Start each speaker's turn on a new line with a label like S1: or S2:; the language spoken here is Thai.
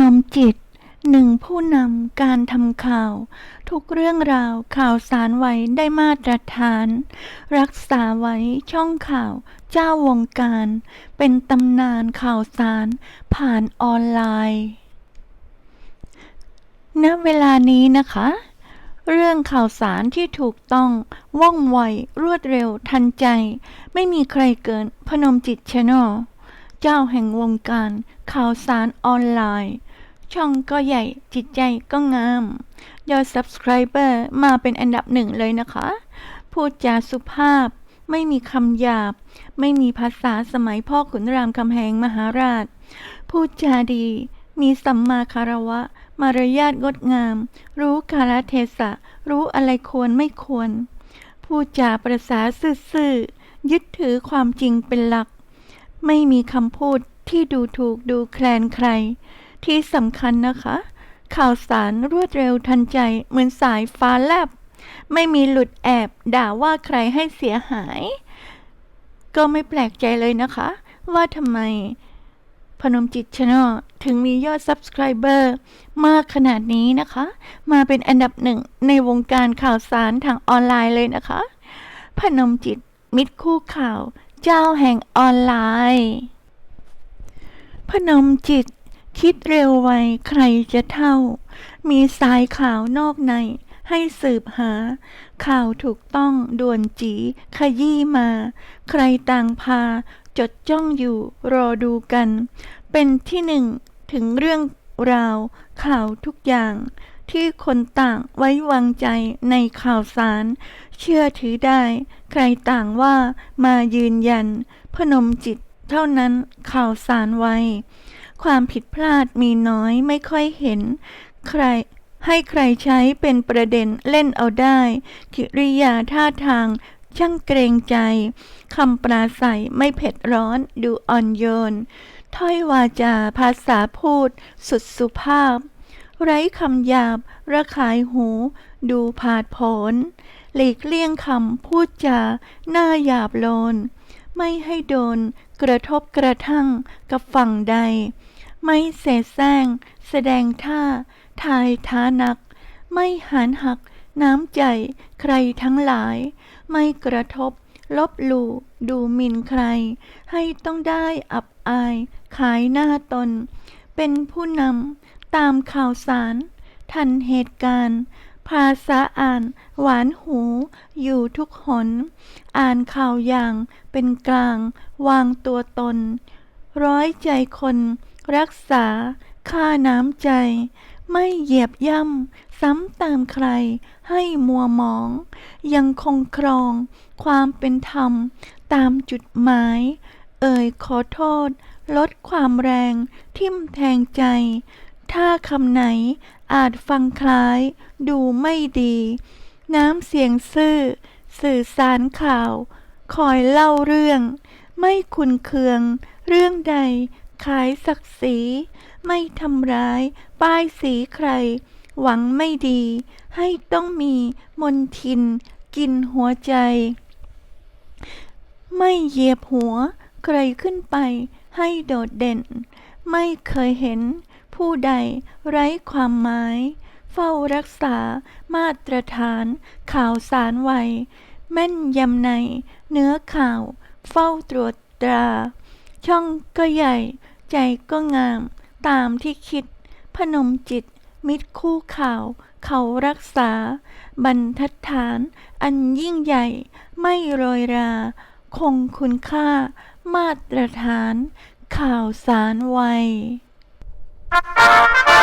S1: นมจิต หนึ่งผู้นำการทำข่าว ทุกเรื่องราวข่าวสารไว้ได้มาตรฐาน รักษาไว้ช่องข่าวเจ้าวงการ เป็นตำนานข่าวสารผ่านออนไลน์ณเวลานี้นะคะ เรื่องข่าวสารที่ถูกต้องว่องไวรวดเร็วทันใจ ไม่มีใครเกินพนมจิตชแนล เจ้าแห่งวงการข่าวสารออนไลน์ ช่องก็ใหญ่จิตใจก็งาม ยอด Subscriber มาเป็นอันดับหนึ่งเลยนะคะ พูดจาสุภาพ ไม่มีคำหยาบ ไม่มีภาษาสมัยพ่อขุนรามคำแหงมหาราช พูดจาดี มีสัมมาคารวะ มารยาทงดงาม รู้กาลเทศะ รู้อะไรควรไม่ควร พูดจาประสาซื่อๆยึดถือความจริงเป็นหลัก ไม่มีคำพูดที่ดูถูกดูแคลนใคร ที่สำคัญนะคะ ข่าวสารรวดเร็วทันใจเหมือนสายฟ้าแลบ ไม่มีหลุดแอบด่าว่าใครให้เสียหาย ก็ไม่แปลกใจเลยนะคะ ว่าทำไม พนมจิตชน l ถึงมียอด Subscriber มากขนาดนี้นะคะ มาเป็นอันดับหนึ่งในวงการข่าวสารทางออนไลน์เลยนะคะ พนมจิตมิตรคู่ข่าว เจ้าแห่งออนไลน์ พนมจิต คิดเร็วไวใครจะเท่า มีสายข่าวนอกใน ให้สืบหา ข่าวถูกต้องด่วนจีขยี้มา ใครต่างพา จดจ้องอยู่รอดูกัน เป็นที่หนึ่งถึงเรื่องราวข่าวทุกอย่าง ที่คนต่างไว้วางใจในข่าวสาร เชื่อถือได้ ใครต่างว่ามายืนยัน พนมจิตเท่านั้นข่าวสารไว้ ความผิดพลาดมีน้อยไม่ค่อยเห็น ใครให้ใครใช้เป็นประเด็นเล่นเอาได้ กิริยาท่าทางช่างเกรงใจคำปราศัยไม่เผ็ดร้อนดูอ่อนโยน ถ้อยวาจาภาษาพูดสุดสุภาพ ไร้คำหยาบ ระคายหู ดูผาดผนหลีกเลี่ยงคำพูดจาหน้าหยาบโลน ไม่ให้โดนกระทบกระทั่งกับฝั่งใด ไม่เสแสร้ง แสดงท่า ทายท้านัก ไม่หันหัก น้ำใจใครทั้งหลาย ไม่กระทบ ลบหลู่ดูหมิ่นใคร ให้ต้องได้อับอาย ขายหน้าตน เป็นผู้นำ ตามข่าวสาร ทันเหตุการณ์ ภาษาอ่านหวานหูอยู่ทุกหน อ่านข่าวอย่างเป็นกลาง วางตัวตน ร้อยใจคน รักษา ค่าน้ำใจ ไม่เหยียบย่ำ ซ้ำติมใครให้มัวหมอง ยังคงครอง ความเป็นธรรม ตามจุดหมาย เอ่ยขอโทษ ลดความแรง ทิ่มแทงใจ ถ้าคำไหนอาจฟังคล้าย ดูไม่ดี น้ำเสียงซื่อ สื่อสารข่าว คอยเล่าเรื่อง ไม่คุนเคือง เรื่องใด ขายศักดิ์ศรีไม่ทำร้าย ป้ายสีใคร หวังไม่ดี ให้ต้องมีมนทิน กินหัวใจ ไม่เหยียบหัว ใครขึ้นไป ให้โดดเด่น ไม่เคยเห็น ผู้ใดไร้ความหมาย เฝ้ารักษามาตรฐาน ข่าวสารไวแม่นยำใน เนื้อข่าว เฝ้าตรวจตรา ช่องก็ใหญ่ ใจก็งาม ตามที่คิด พนมจิต มิตรคู่ข่าว เขารักษา บรรทัดฐาน อันยิ่งใหญ่ ไม่โรยรา คงคุณค่า มาตรฐาน ข่าวสารไว Música